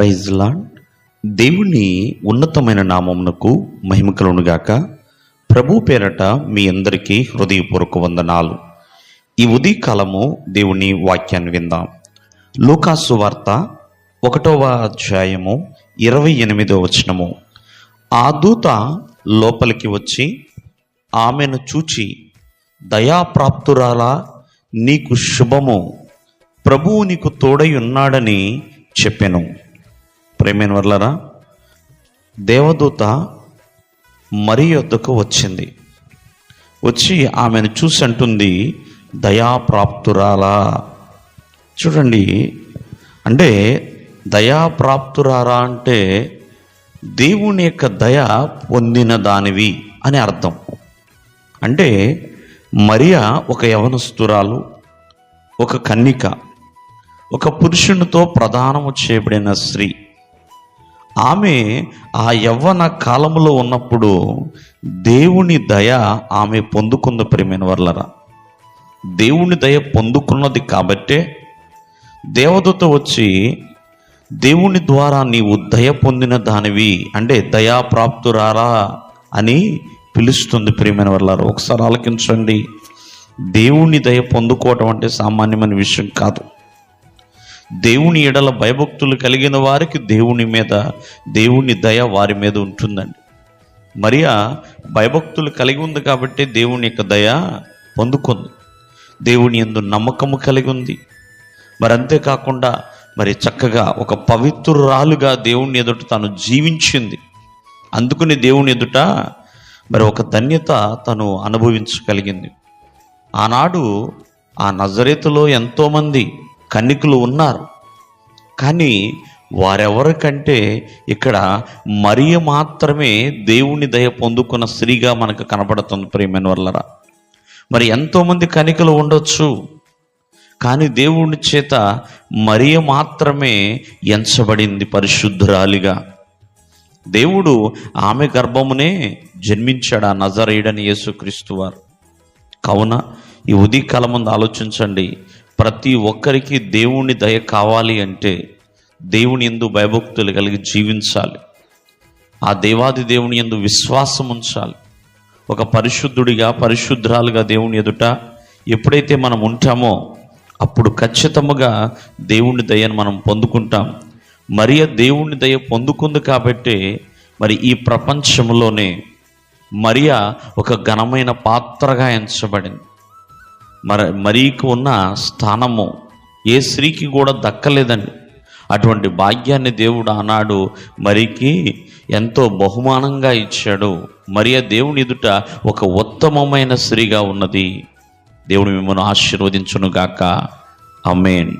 Praise lord. దేవుని ఉన్నతమైన నామమునకు మహిమకలునుగాక ప్రభు పేరట మీ అందరికీ హృదయపూర్వక వందనాలు. ఈ ఉదయకాలము దేవుని వాక్యాన్ని విందాం. లూకాసు వార్త ఒకటవ అధ్యాయము ఇరవై ఎనిమిదవ వచనము. ఆ దూత లోపలికి వచ్చి ఆమెను చూచి దయాప్రాప్తురాలా నీకు శుభము. ప్రభువు నీకు తోడై ఉన్నాడని చెప్పాను. ప్రేమైన వర్లరా దేవదూత మరి యొద్దకు వచ్చింది. వచ్చి ఆమెను చూసి అంటుంది దయాప్రాప్తురాలా. చూడండి అంటే దయాప్రాప్తురారా అంటే దేవుని యొక్క దయ పొందిన దానివి అని అర్థం. అంటే మరియా ఒక యవనస్తురాలు ఒక కన్నిక ఒక పురుషునితో ప్రధానము చేయబడిన స్త్రీ. ఆమె ఆ యవ్వన కాలంలో ఉన్నప్పుడు దేవుని దయ ఆమె పొందుకున్న ప్రేమైన వర్లరా. దేవుని దయ పొందుకున్నది కాబట్టే దేవదూత వచ్చి దేవుని ద్వారా నీవు దయ పొందిన దానివి అంటే దయాప్రాప్తురారా అని పిలుస్తుంది ప్రియమైన వాళ్ళారు ఒకసారి ఆలకించండి. దేవుని దయ పొందుకోవటం అంటే సామాన్యమైన విషయం కాదు. దేవుని ఎడల భయభక్తులు కలిగిన వారికి దేవుని మీద దేవుని దయ వారి మీద ఉంటుందండి. మరియా భయభక్తులు కలిగి ఉంది కాబట్టి దేవుని యొక్క దయ పొందుకుంది. దేవుని ఎందు నమ్మకము కలిగి ఉంది. మరి అంతేకాకుండా మరి చక్కగా ఒక పవిత్రురాలుగా దేవుని ఎదుట తాను జీవించింది. అందుకుని దేవుని ఎదుట మరి ఒక ధన్యత తను అనుభవించగలిగింది. ఆనాడు ఆ నజరేతులో ఎంతోమంది కన్నికులు ఉన్నారు. కానీ వారెవరికంటే ఇక్కడ మరియ మాత్రమే దేవుని దయ పొందుకున్న స్త్రీగా మనకు కనపడుతుంది ప్రేమైన వల్లరా మరి ఎంతోమంది కనికలు ఉండొచ్చు. కానీ దేవుని చేత మరియ మాత్రమే ఎంచబడింది పరిశుద్ధురాలిగా. దేవుడు ఆమె గర్భమునే జన్మించాడు ఆ నజరేయుడని యేసుక్రీస్తు వారు. కావున ఈ ఉదయకాలం ముందు ఆలోచించండి. ప్రతి ఒక్కరికి దేవుని దయ కావాలి అంటే దేవుని ఎందు భయభక్తులు కలిగి జీవించాలి. ఆ దేవాది దేవుని ఎందు విశ్వాసం ఉంచాలి. ఒక పరిశుద్ధుడిగా పరిశుద్ధరాలుగా దేవుని ఎదుట ఎప్పుడైతే మనం ఉంటామో అప్పుడు ఖచ్చితముగా దేవుని దయను మనం పొందుకుంటాం. మరియ దేవుని దయ పొందుకుంది కాబట్టి మరి ఈ ప్రపంచంలోనే మరియ ఒక ఘనమైన పాత్రగా ఎంచబడింది. మరి మరీకి ఉన్న స్థానము ఏ స్త్రీకి కూడా దక్కలేదండి. అటువంటి భాగ్యాన్ని దేవుడు ఆనాడు మరికి ఎంతో బహుమానంగా ఇచ్చాడు. మరియ దేవుని ఎదుట ఒక ఉత్తమమైన స్త్రీగా ఉన్నది. దేవుడు మిమ్మల్ని ఆశీర్వదించునుగాక. అమ్మేన్